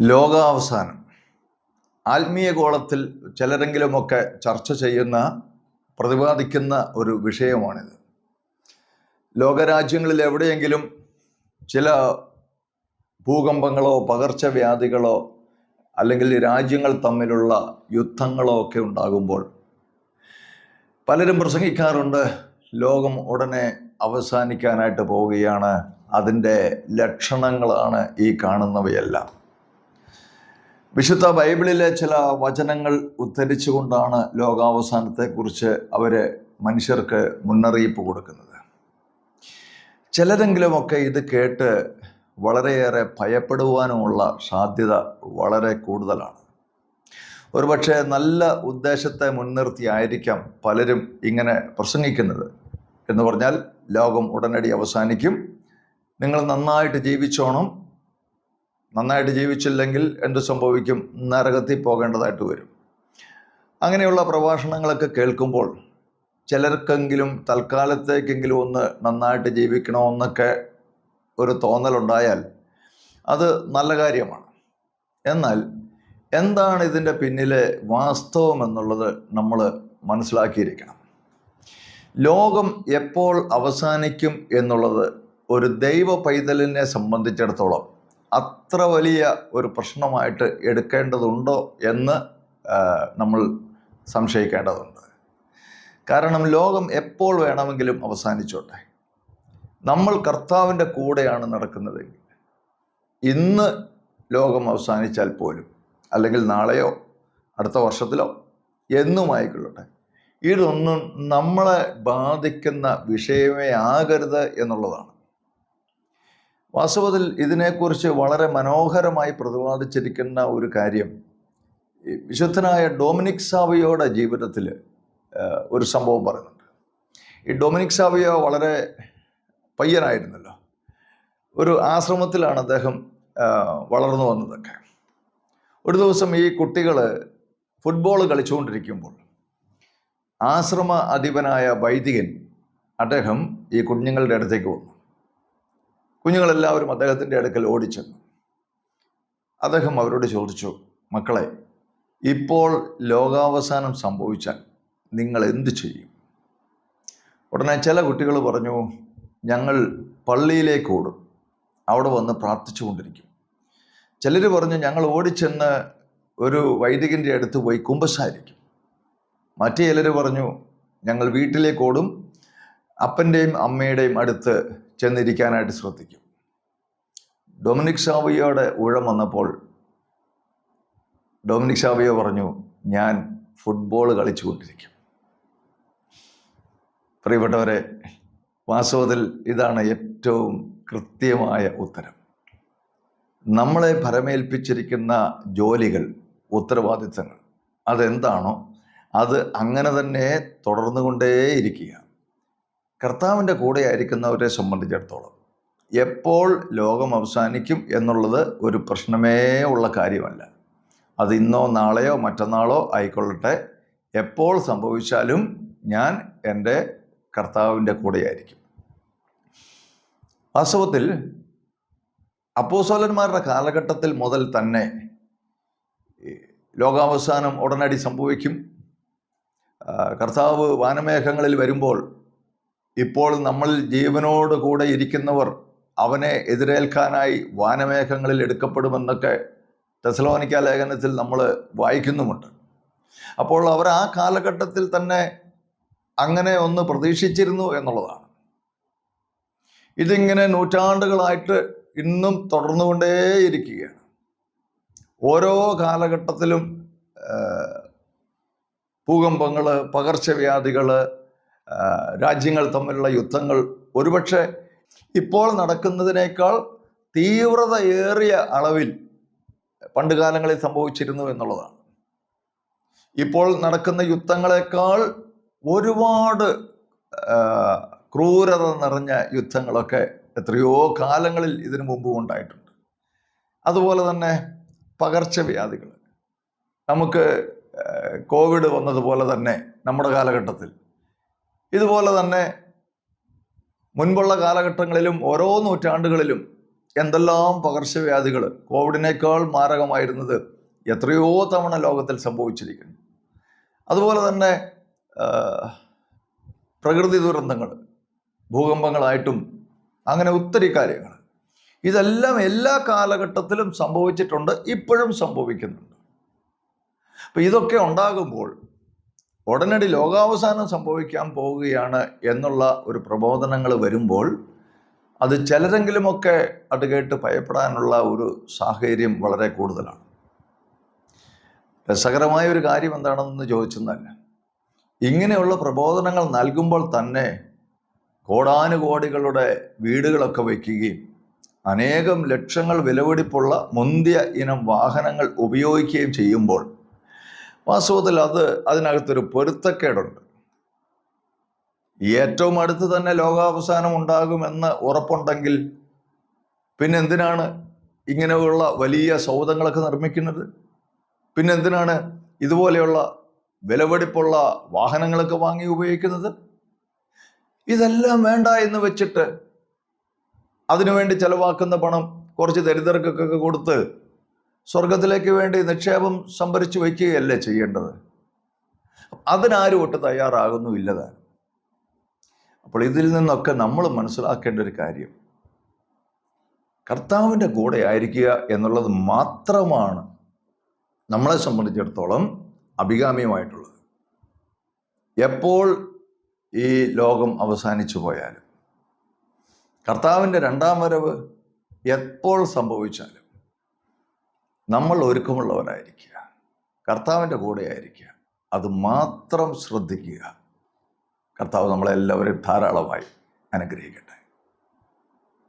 ലോകാവസാനം. ആത്മീയ ഗോളത്തിൽ ചിലരെങ്കിലുമൊക്കെ ചർച്ച ചെയ്യുന്ന പ്രതിപാദിക്കുന്ന ഒരു വിഷയമാണിത്. ലോകരാജ്യങ്ങളിൽ എവിടെയെങ്കിലും ചില ഭൂകമ്പങ്ങളോ പകർച്ചവ്യാധികളോ അല്ലെങ്കിൽ രാജ്യങ്ങൾ തമ്മിലുള്ള യുദ്ധങ്ങളോ ഒക്കെ ഉണ്ടാകുമ്പോൾ പലരും പ്രസംഗിക്കാറുണ്ട് ലോകം ഉടനെ അവസാനിക്കാനായിട്ട് പോവുകയാണ് അതിന്റെ ലക്ഷണങ്ങളാണ് ഈ കാണുന്നവയെല്ലാം. വിശുദ്ധ ബൈബിളിലെ ചില വചനങ്ങൾ ഉദ്ധരിച്ചുകൊണ്ടാണ് ലോകാവസാനത്തെക്കുറിച്ച് അവർ മനുഷ്യർക്ക് മുന്നറിയിപ്പ് കൊടുക്കുന്നത്. ചിലരെങ്കിലുമൊക്കെ ഇത് കേട്ട് വളരെയേറെ ഭയപ്പെടുവാനുമുള്ള സാധ്യത വളരെ കൂടുതലാണ്. ഒരുപക്ഷെ നല്ല ഉദ്ദേശത്തെ മുൻനിർത്തിയായിരിക്കാം പലരും ഇങ്ങനെ പ്രസംഗിക്കുന്നത്. എന്ന് പറഞ്ഞാൽ ലോകം ഉടനടി അവസാനിക്കും. നിങ്ങൾ നന്നായിട്ട് ജീവിച്ചോണം. നന്നായിട്ട് ജീവിച്ചില്ലെങ്കിൽ എന്ത് സംഭവിക്കും? നരകത്തിൽ പോകേണ്ടതായിട്ട് വരും. അങ്ങനെയുള്ള പ്രഭാഷണങ്ങളൊക്കെ കേൾക്കുമ്പോൾ ചിലർക്കെങ്കിലും തൽക്കാലത്തേക്കെങ്കിലും ഒന്ന് നന്നായിട്ട് ജീവിക്കണമെന്നൊക്കെ ഒരു തോന്നലുണ്ടായാൽ അത് നല്ല കാര്യമാണ്. എന്നാൽ എന്താണ് ഇതിന്റെ പിന്നിലെ വാസ്തവം എന്നുള്ളത് നമ്മൾ മനസ്സിലാക്കിയിരിക്കണം. ലോകം എപ്പോൾ അവസാനിക്കും എന്നുള്ളത് ഒരു ദൈവ പൈതലിനെ സംബന്ധിച്ചിടത്തോളം അത്ര വലിയ ഒരു പ്രശ്നമായിട്ട് എടുക്കേണ്ടതുണ്ടോ എന്ന് നമ്മൾ സംശയിക്കേണ്ടതുണ്ട്. കാരണം ലോകം എപ്പോൾ വേണമെങ്കിലും അവസാനിച്ചോട്ടെ. നമ്മൾ കർത്താവിന്റെ കൂടെയാണ് നടക്കുന്നതെങ്കിൽ ഇന്ന് ലോകം അവസാനിച്ചാൽ പോലും അല്ലെങ്കിൽ നാളെയോ അടുത്ത വർഷത്തിലോ എന്നുമായിക്കൊള്ളട്ടെ ഇതൊന്നും നമ്മളെ ബാധിക്കുന്ന വിഷയമേ ആകരുത് എന്നുള്ളതാണ്. വാസ്തവത്തിൽ ഇതിനെക്കുറിച്ച് വളരെ മനോഹരമായി പ്രതിപാദിച്ചിരിക്കുന്ന ഒരു കാര്യം വിശുദ്ധനായ ഡൊമിനിക് സാവിയോയുടെ ജീവിതത്തിൽ ഒരു സംഭവം പറയുന്നുണ്ട്. ഈ ഡൊമിനിക് സാവിയോ വളരെ പയ്യനായിരുന്നല്ലോ. ഒരു ആശ്രമത്തിലാണ് അദ്ദേഹം വളർന്നു വന്നതൊക്കെ. ഒരു ദിവസം ഈ കുട്ടികൾ ഫുട്ബോൾ കളിച്ചുകൊണ്ടിരിക്കുമ്പോൾ ആശ്രമ അധിപനായ വൈദികൻ അദ്ദേഹം ഈ കുഞ്ഞുങ്ങളുടെ അടുത്തേക്ക് വന്നു. കുഞ്ഞുങ്ങളെല്ലാവരും അദ്ദേഹത്തിന്റെ അടുക്കൽ ഓടിച്ചെന്നു. അദ്ദേഹം അവരോട് ചോദിച്ചു മക്കളെ ഇപ്പോൾ ലോകാവസാനം സംഭവിച്ചാൽ നിങ്ങൾ എന്ത് ചെയ്യും? ഉടനെ ചില കുട്ടികൾ പറഞ്ഞു ഞങ്ങൾ പള്ളിയിലേക്ക് ഓടും. അവിടെ വന്ന് പ്രാർത്ഥിച്ചുകൊണ്ടിരിക്കും. ചിലർ പറഞ്ഞു ഞങ്ങൾ ഓടിച്ചെന്ന് ഒരു വൈദികന്റെ അടുത്ത് പോയി കുമ്പസാരിക്കും. മറ്റു ചിലർ പറഞ്ഞു ഞങ്ങൾ വീട്ടിലേക്ക് ഓടും. അപ്പന്റെയും അമ്മയുടെയും അടുത്ത് ചെന്നിരിക്കാനായിട്ട് ശ്രദ്ധിക്കും. ഡൊമിനിക് ഷാവിയോടെ ഊഴം വന്നപ്പോൾ ഡൊമിനിക് ഷാവിയോ പറഞ്ഞു ഞാൻ ഫുട്ബോൾ കളിച്ചുകൊണ്ടിരിക്കും. പ്രിയപ്പെട്ടവരെ വാസ്തവത്തിൽ ഇതാണ് ഏറ്റവും കൃത്യമായ ഉത്തരം. നമ്മളെ ഭരമേൽപ്പിച്ചിരിക്കുന്ന ജോലികൾ ഉത്തരവാദിത്തങ്ങൾ അതെന്താണോ അത് അങ്ങനെ തന്നെ തുടർന്നുകൊണ്ടേയിരിക്കുക കർത്താവിന്റെ കൂടെ ആയിരിക്കുന്നവരെ സംബന്ധിച്ചിടത്തോളം എപ്പോൾ ലോകം അവസാനിക്കും എന്നുള്ളത് ഒരു പ്രശ്നമേ ഉള്ള കാര്യമല്ല. അത് ഇന്നോ നാളെയോ മറ്റന്നാളോ ആയിക്കൊള്ളട്ടെ. എപ്പോൾ സംഭവിച്ചാലും ഞാൻ എന്റെ കർത്താവിന്റെ കൂടെയായിരിക്കും. വാസ്തവത്തിൽ അപ്പോസോലന്മാരുടെ കാലഘട്ടത്തിൽ മുതൽ തന്നെ ലോകാവസാനം ഉടനടി സംഭവിക്കും. കർത്താവ് വാനമേഘങ്ങളിൽ വരുമ്പോൾ ഇപ്പോൾ നമ്മൾ ജീവനോട് കൂടെ ഇരിക്കുന്നവർ അവനെ എതിരേൽക്കാനായി വാനമേഘങ്ങളിൽ എടുക്കപ്പെടുമെന്നൊക്കെ തെസലോനിക്ക ലേഖനത്തിൽ നമ്മൾ വായിക്കുന്നുമുണ്ട്. അപ്പോൾ അവർ ആ കാലഘട്ടത്തിൽ തന്നെ അങ്ങനെ ഒന്ന് പ്രതീക്ഷിച്ചിരുന്നു എന്നുള്ളതാണ്. ഇതിങ്ങനെ നൂറ്റാണ്ടുകളായിട്ട് ഇന്നും തുടർന്നുകൊണ്ടേയിരിക്കുകയാണ്. ഓരോ കാലഘട്ടത്തിലും ഭൂകമ്പങ്ങൾ പകർച്ചവ്യാധികൾ രാജ്യങ്ങൾ തമ്മിലുള്ള യുദ്ധങ്ങൾ ഒരുപക്ഷെ ഇപ്പോൾ നടക്കുന്നതിനേക്കാൾ തീവ്രതയേറിയ അളവിൽ പണ്ട് കാലങ്ങളിൽ സംഭവിച്ചിരുന്നു എന്നുള്ളതാണ്. ഇപ്പോൾ നടക്കുന്ന യുദ്ധങ്ങളെക്കാൾ ഒരുപാട് ക്രൂരത നിറഞ്ഞ യുദ്ധങ്ങളൊക്കെ എത്രയോ കാലങ്ങളിൽ ഇതിനു മുമ്പും ഉണ്ടായിട്ടുണ്ട്. അതുപോലെ തന്നെ പകർച്ചവ്യാധികൾ. നമുക്ക് കോവിഡ് വന്നതുപോലെ തന്നെ നമ്മുടെ കാലഘട്ടത്തിൽ ഇതുപോലെ തന്നെ മുൻപുള്ള കാലഘട്ടങ്ങളിലും ഓരോ നൂറ്റാണ്ടുകളിലും എന്തെല്ലാം പകർച്ചവ്യാധികൾ കോവിഡിനേക്കാൾ മാരകമായിരുന്നത് എത്രയോ തവണ ലോകത്തിൽ സംഭവിച്ചിരിക്കുന്നു. അതുപോലെ തന്നെ പ്രകൃതി ദുരന്തങ്ങൾ ഭൂകമ്പങ്ങളായിട്ടും അങ്ങനെ ഒത്തിരി കാര്യങ്ങൾ. ഇതെല്ലാം എല്ലാ കാലഘട്ടത്തിലും സംഭവിച്ചിട്ടുണ്ട് ഇപ്പോഴും സംഭവിക്കുന്നുണ്ട്. അപ്പം ഇതൊക്കെ ഉണ്ടാകുമ്പോൾ ഉടനടി ലോകാവസാനം സംഭവിക്കാൻ പോവുകയാണ് എന്നുള്ള ഒരു പ്രബോധനങ്ങൾ വരുമ്പോൾ അത് ചിലരെങ്കിലുമൊക്കെ അത് കേട്ട് ഭയപ്പെടാനുള്ള ഒരു സാഹചര്യം വളരെ കൂടുതലാണ്. രസകരമായ ഒരു കാര്യം എന്താണെന്ന് ചോദിച്ചെന്നല്ല ഇങ്ങനെയുള്ള പ്രബോധനങ്ങൾ നൽകുമ്പോൾ തന്നെ കോടാനുകോടികളുടെ വീടുകളൊക്കെ വയ്ക്കുകയും അനേകം ലക്ഷങ്ങൾ വിലപിടിപ്പുള്ള മുന്തിയ ഇനം വാഹനങ്ങൾ ഉപയോഗിക്കുകയും ചെയ്യുമ്പോൾ വാസ്തവത്തിൽ അത് അതിനകത്തൊരു പൊരുത്തക്കേടുണ്ട്. ഏറ്റവും അടുത്ത് തന്നെ ലോകാവസാനം ഉണ്ടാകുമെന്ന് ഉറപ്പുണ്ടെങ്കിൽ പിന്നെന്തിനാണ് ഇങ്ങനെയുള്ള വലിയ സൗധങ്ങളൊക്കെ നിർമ്മിക്കുന്നത്? പിന്നെന്തിനാണ് ഇതുപോലെയുള്ള വിലവെടിപ്പുള്ള വാഹനങ്ങളൊക്കെ വാങ്ങി ഉപയോഗിക്കുന്നത്? ഇതെല്ലാം വേണ്ട എന്ന് വെച്ചിട്ട് അതിനുവേണ്ടി ചെലവാക്കുന്ന പണം കുറച്ച് ദരിദ്രർക്കൊക്കെ കൊടുത്ത് സ്വർഗത്തിലേക്ക് വേണ്ടി നിക്ഷേപം സംഭരിച്ചു വയ്ക്കുകയല്ലേ ചെയ്യേണ്ടത്? അതിനാരും ഒട്ട് തയ്യാറാകുന്നുമില്ല അപ്പോൾ ഇതിൽ നിന്നൊക്കെ നമ്മൾ മനസ്സിലാക്കേണ്ട ഒരു കാര്യം കർത്താവിന്റെ കൂടെ ആയിരിക്കുക എന്നുള്ളത് മാത്രമാണ് നമ്മളെ സംബന്ധിച്ചിടത്തോളം അഭികാമ്യമായിട്ടുള്ളത്. എപ്പോൾ ഈ ലോകം അവസാനിച്ചു പോയാലും കർത്താവിന്റെ രണ്ടാം വരവ് എപ്പോൾ സംഭവിച്ചാലും നമ്മൾ ഒരുക്കമുള്ളവരായിരിക്കുക കർത്താവിന്റെ കൂടെ ആയിരിക്കുക. അത് മാത്രം ശ്രദ്ധിക്കുക. കർത്താവ് നമ്മളെല്ലാവരെയും ധാരാളമായി അനുഗ്രഹിക്കട്ടെ.